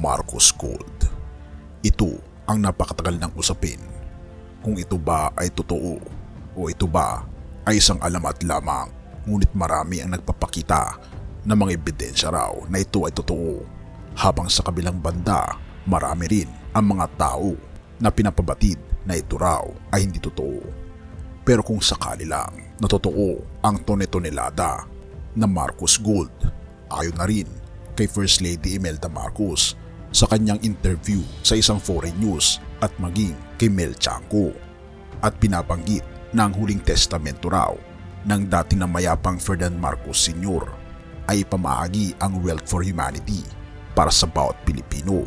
Marcos Gold. Ito ang napakatagal ng usapin. Kung ito ba ay totoo o ito ba ay isang alamat lamang ngunit marami ang nagpapakita ng mga ebidensya raw na ito ay totoo habang sa kabilang banda marami rin ang mga tao na pinapabatid na ito raw ay hindi totoo. Pero kung sakali lang na totoo ang tone-tonelada na Marcos Gold, ayon na rin kay First Lady Imelda Marcos sa kanyang interview sa isang foreign news at maging kay Mel Chanco at pinabanggit na ang huling testamento raw ng dating na mayapang Ferdinand Marcos Sr. ay pamaagi ang wealth for humanity para sa bawat Pilipino.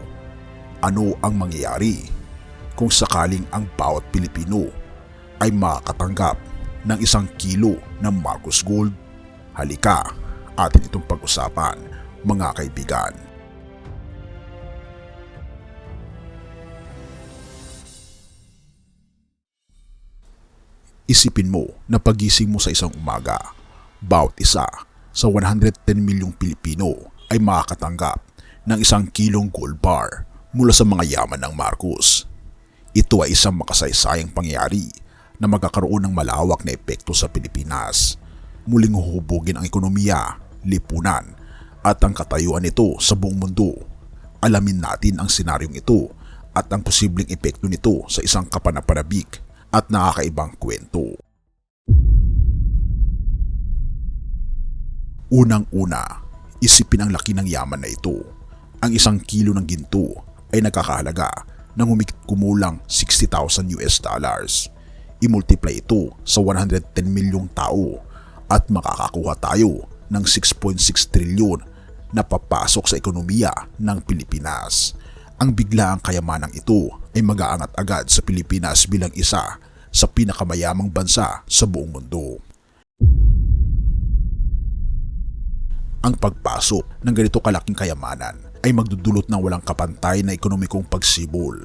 Ano ang mangyayari kung sakaling ang bawat Pilipino ay makakatanggap ng isang kilo ng Marcos Gold? Halika, atin itong pag-usapan mga kaibigan. Isipin mo na pagising mo sa isang umaga, bawat isa sa 110 milyong Pilipino ay makakatanggap ng isang kilong gold bar mula sa mga yaman ng Marcos. Ito ay isang makasaysayang pangyayari na magkakaroon ng malawak na epekto sa Pilipinas. Muling huhubugin ang ekonomiya, lipunan at ang katayuan nito sa buong mundo. Alamin natin ang senaryong ito at ang posibleng epekto nito sa isang kapanapanabik at nakakaibang kwento. Unang-una, isipin ang laki ng yaman na ito. Ang isang kilo ng ginto ay nakakahalaga ng humigit kumulang 60,000 US dollars. I-multiply ito sa 110 milyong tao at makakakuha tayo ng 6.6 trilyon na papasok sa ekonomiya ng Pilipinas. Ang biglaang kayamanang ito ay mag-aangat agad sa Pilipinas bilang isa sa pinakamayamang bansa sa buong mundo. Ang pagpasok ng ganito kalaking kayamanan ay magdudulot ng walang kapantay na ekonomikong pagsibol.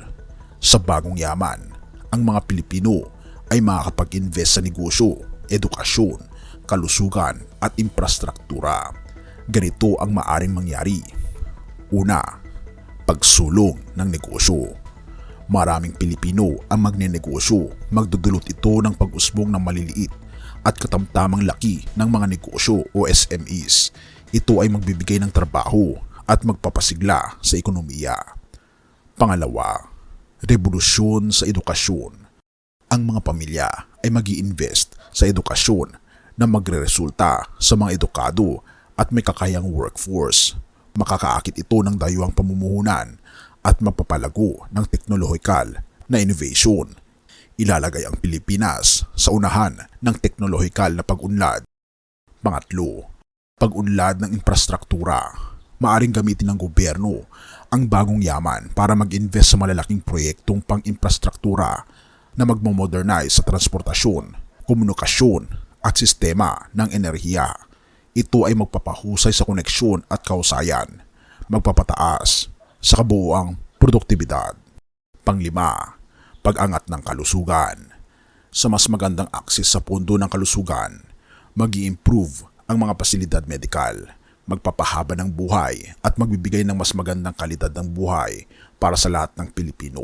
Sa bagong yaman, ang mga Pilipino ay makakapag-invest sa negosyo, edukasyon, kalusugan at infrastruktura. Ganito ang maaring mangyari. Una, pagsulong ng negosyo. Maraming Pilipino ang magnenegosyo, magdudulot ito ng pag-usbong ng maliliit at katamtamang laki ng mga negosyo o SMEs. Ito ay magbibigay ng trabaho at magpapasigla sa ekonomiya. Pangalawa, revolusyon sa edukasyon. Ang mga pamilya ay mag invest sa edukasyon na magreresulta sa mga edukado at may kakayang workforce. Makakaakit ito ng dayuhang pamumuhunan at magpapalago ng teknolohikal na innovation. Ilalagay ang Pilipinas sa unahan ng teknolohikal na pag-unlad. Pangatlo, pag-unlad ng infrastruktura. Maaring gamitin ng gobyerno ang bagong yaman para mag-invest sa malalaking proyektong pang-infrastruktura na magmo-modernize sa transportasyon, komunikasyon at sistema ng enerhiya. Ito ay magpapahusay sa koneksyon at kausayan, magpapataas sa kabuuang produktibidad. Panglima, pag-angat ng kalusugan. Sa mas magandang akses sa pundo ng kalusugan, mag improve ang mga pasilidad medikal, magpapahaba ng buhay at magbibigay ng mas magandang kalidad ng buhay para sa lahat ng Pilipino.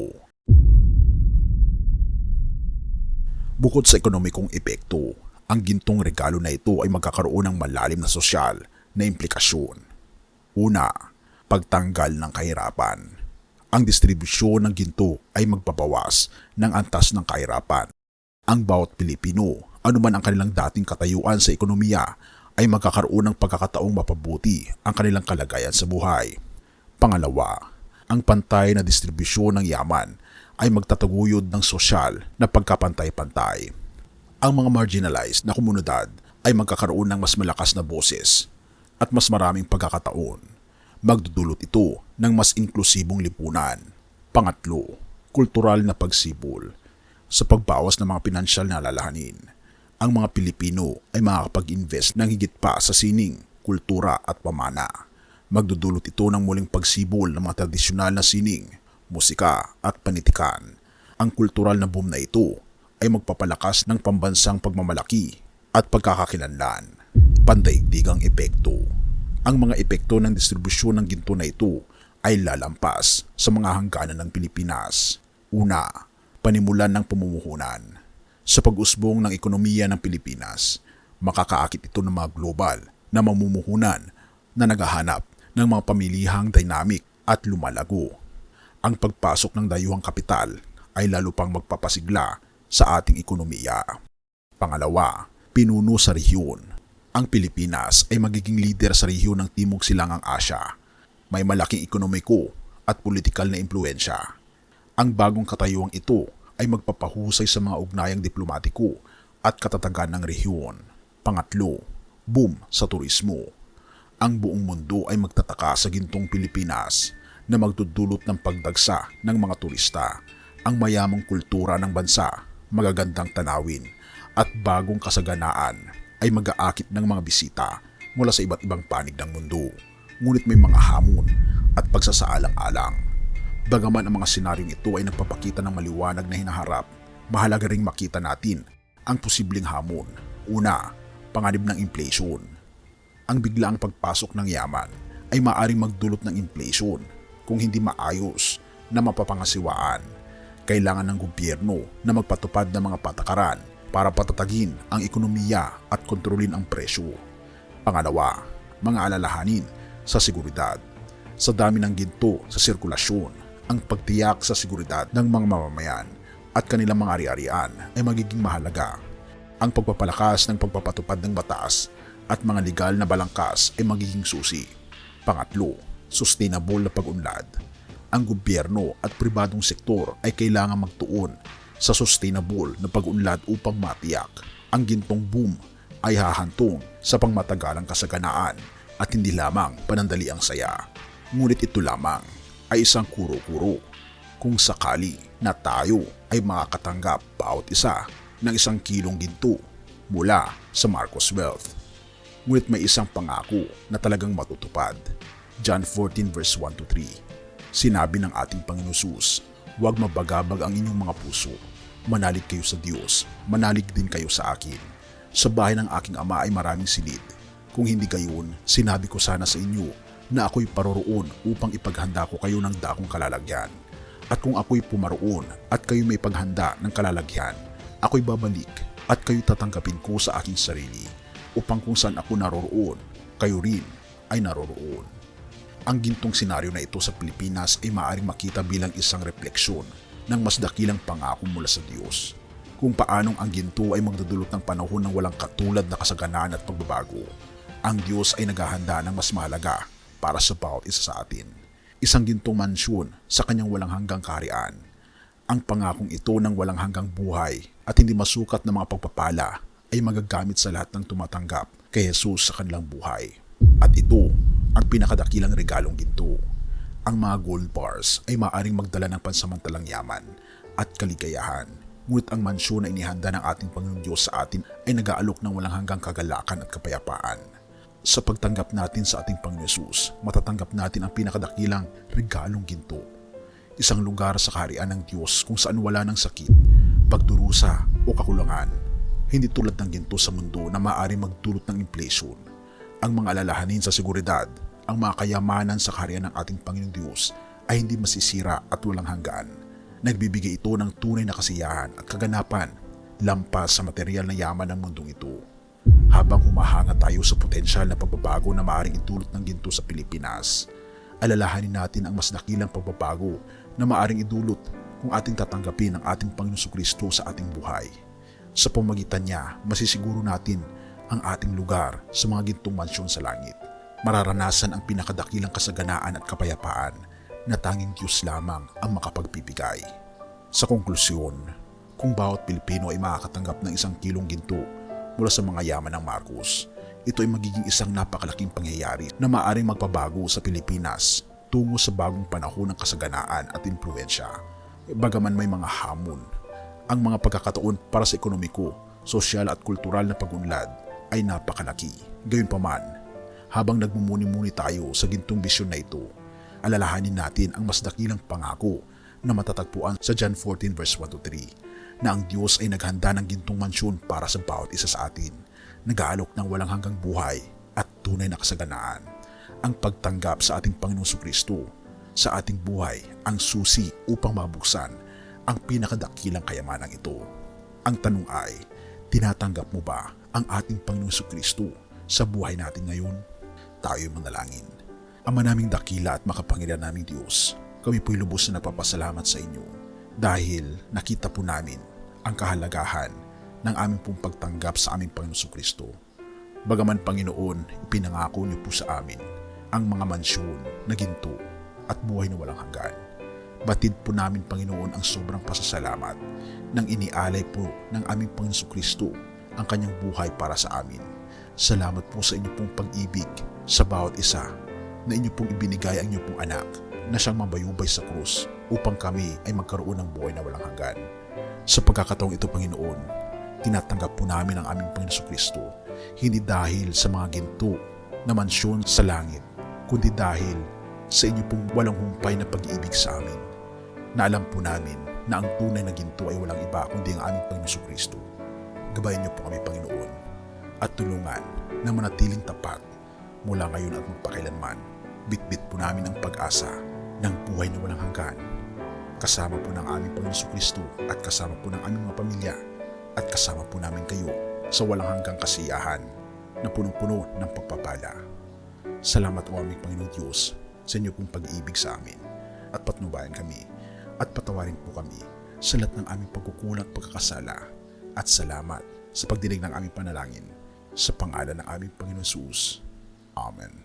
Bukod sa ekonomikong epekto, ang gintong regalo na ito ay magkakaroon ng malalim na sosyal na implikasyon. Una, pagtanggal ng kahirapan. Ang distribusyon ng ginto ay magpapawas ng antas ng kahirapan. Ang bawat Pilipino, anuman ang kanilang dating katayuan sa ekonomiya, ay magkakaroon ng pagkakataong mapabuti ang kanilang kalagayan sa buhay. Pangalawa, ang pantay na distribusyon ng yaman ay magtataguyod ng sosyal na pagkapantay-pantay. Ang mga marginalized na komunidad ay magkakaroon ng mas malakas na boses at mas maraming pagkakataon. Magdudulot ito ng mas inklusibong lipunan. Pangatlo, kultural na pagsibol sa pagbawas ng mga pinansyal na alalahanin ang mga Pilipino ay makakapag-invest ng higit pa sa sining, kultura at pamana. Magdudulot ito ng muling pagsibol ng mga tradisyonal na sining, musika at panitikan. Ang kultural na boom na ito ay magpapalakas ng pambansang pagmamalaki at pagkakakilanlan. Pandaigdigang epekto. Ang mga epekto ng distribusyon ng ginto na ito ay lalampas sa mga hangganan ng Pilipinas. Una, panimulan ng pamumuhunan. Sa pag-usbong ng ekonomiya ng Pilipinas, makakaakit ito ng mga global na mamumuhunan na naghahanap ng mga pamilihang dynamic at lumalago. Ang pagpasok ng dayuhang kapital ay lalo pang magpapasigla sa ating ekonomiya. Pangalawa, pinuno sa rehiyon. Ang Pilipinas ay magiging leader sa rehiyon ng Timog Silangang Asya. May malaking ekonomiko at politikal na impluensya. Ang bagong katayuang ito ay magpapahusay sa mga ugnayang diplomatiko at katatagan ng rehiyon. Pangatlo, boom sa turismo. Ang buong mundo ay magtataka sa gintong Pilipinas na magdudulot ng pagdagsa ng mga turista. Ang mayamang kultura ng bansa, magagandang tanawin at bagong kasaganaan ay mag-aakit ng mga bisita mula sa iba't ibang panig ng mundo. Ngunit may mga hamon at pagsasaalang-alang. Bagaman ang mga senaryong ito ay nagpapakita ng maliwanag na hinaharap, mahalaga ring makita natin ang posibleng hamon. Una, panganib ng inflation. Ang biglaang pagpasok ng yaman ay maaring magdulot ng inflation kung hindi maayos na mapapangasiwaan. Kailangan ng gobyerno na magpatupad ng mga patakaran para patatagin ang ekonomiya at kontrolin ang presyo. Pangalawa, mga alalahanin sa seguridad. Sa dami ng ginto sa sirkulasyon, ang pagtiyak sa seguridad ng mga mamamayan at kanilang mga ari-arian ay magiging mahalaga. Ang pagpapalakas ng pagpapatupad ng batas at mga legal na balangkas ay magiging susi. Pangatlo, sustainable na pag-unlad. Ang gobyerno at pribadong sektor ay kailangan magtuon sa sustainable na pag-unlad upang matiyak ang gintong boom ay hahantong sa pangmatagalang kasaganaan at hindi lamang panandali ang saya. Ngunit ito lamang ay isang kuro-kuro kung sakali na tayo ay makakatanggap bawat isa ng isang kilong ginto mula sa Marcos Wealth. Ngunit may isang pangako na talagang matutupad. John 14 verse 1 to 3. Sinabi ng ating Panginoon huwag mabagabag ang inyong mga puso. Manalig kayo sa Diyos, manalig din kayo sa akin. Sa bahay ng aking ama ay maraming silid. Kung hindi gayon, sinabi ko sana sa inyo na ako'y paroroon upang ipaghanda ko kayo ng dakong kalalagyan. At kung ako'y pumaroon at kayo may paghanda ng kalalagyan, ako'y babalik at kayo tatanggapin ko sa aking sarili upang kung saan ako naroroon, kayo rin ay naroroon. Ang gintong senaryo na ito sa Pilipinas ay maaaring makita bilang isang refleksyon ng mas dakilang pangako mula sa Diyos kung paanong ang ginto ay magdudulot ng panahon ng walang katulad na kasaganaan at pagbabago. Ang Diyos ay naghahanda ng mas mahalaga para sa bawat isa sa atin. Isang gintong mansyon sa kanyang walang hanggang kaharian. Ang pangakong ito ng walang hanggang buhay at hindi masukat na mga pagpapala ay magagamit sa lahat ng tumatanggap kay Jesus sa kanilang buhay. At ito ang pinakadakilang regalong ginto. Ang mga gold bars ay maaaring magdala ng pansamantalang yaman at kaligayahan. Ngunit ang mansyon na inihanda ng ating Panginoong Diyos sa atin ay nag-aalok ng walang hanggang kagalakan at kapayapaan. Sa pagtanggap natin sa ating Panginoon Yesus, matatanggap natin ang pinakadakilang regalong ginto. Isang lugar sa kaharian ng Diyos kung saan wala ng sakit, pagdurusa o kakulangan. Hindi tulad ng ginto sa mundo na maaari magdulot ng inflation. Ang mga alalahanin sa seguridad ang mga kayamanan sa kaharian ng ating Panginoong Diyos ay hindi masisira at walang hanggan. Nagbibigay ito ng tunay na kasiyahan at kaganapan lampas sa material na yaman ng mundong ito. Habang humahanga tayo sa potensyal na pagbabago na maaaring idulot ng ginto sa Pilipinas, alalahanin natin ang mas dakilang pagbabago na maaaring idulot kung ating tatanggapin ang ating Panginoon Kristo sa ating buhay. Sa pamagitan niya, masisiguro natin ang ating lugar sa mga gintong mansyon sa langit mararanasan ang pinakadakilang kasaganaan at kapayapaan na tanging Diyos lamang ang makapagbibigay. Sa konklusyon, kung bawat Pilipino ay makakatanggap ng isang kilong ginto mula sa mga yaman ng Marcos, ito ay magiging isang napakalaking pangyayari na maaaring magpabago sa Pilipinas tungo sa bagong panahon ng kasaganaan at impluensya. Bagaman may mga hamon, ang mga pagkakataon para sa ekonomiko, sosyal at kultural na pagunlad ay napakalaki. Gayunpaman, habang nagmumuni-muni tayo sa gintong bisyon na ito, alalahanin natin ang mas dakilang pangako na matatagpuan sa John 14 verse 1 to 3 na ang Diyos ay naghanda ng gintong mansyon para sa bawat isa sa atin, nag-aalok ng walang hanggang buhay at tunay na kasaganaan. Ang pagtanggap sa ating Panginoong Kristo sa ating buhay ang susi upang mabuksan ang pinakadakilang kayamanang ito. Ang tanong ay, tinatanggap mo ba ang ating Panginoong Kristo sa buhay natin ngayon? Tayo manalangin. Ama naming dakila at makapangyarihan naming Diyos, kami po'y lubos na nagpapasalamat sa inyo dahil nakita po namin ang kahalagahan ng aming pong pagtanggap sa aming Panginoong Kristo. Bagaman Panginoon, ipinangako niyo po sa amin ang mga mansyon na ginto at buhay na walang hanggan. Batid po namin Panginoon ang sobrang pasasalamat nang inialay po ng aming Panginoong Kristo ang kanyang buhay para sa amin. Salamat po sa inyo pong pag-ibig sa bawat isa na inyo pong ibinigay ang inyong pong anak na siyang mabayubay sa krus upang kami ay magkaroon ng buhay na walang hanggan. Sa pagkakataong ito, Panginoon, tinatanggap po namin ang aming Panginoon Kristo hindi dahil sa mga ginto na mansyon sa langit, kundi dahil sa inyo pong walang humpay na pag-ibig sa amin. Na alam po namin na ang tunay na ginto ay walang iba kundi ang aming Panginoon Kristo. Gabayan niyo po kami, Panginoon, at tulungan na manatiling tapat mula ngayon at magpakailanman. Bitbit po namin ang pag-asa ng buhay na walang hanggan. Kasama po ng aming Panginoon Kristo at kasama po ng aming mga pamilya at kasama po namin kayo sa walang hanggang kasiyahan na punong-puno ng pagpapala. Salamat o aming Panginoon Diyos sa inyo pong pag-ibig sa amin at patnubayan kami at patawarin po kami sa lahat ng aming pagkukulang at pagkakasala at salamat sa pagdinig ng aming panalangin sa pangalan ng aming Panginoon Jesus. Amen.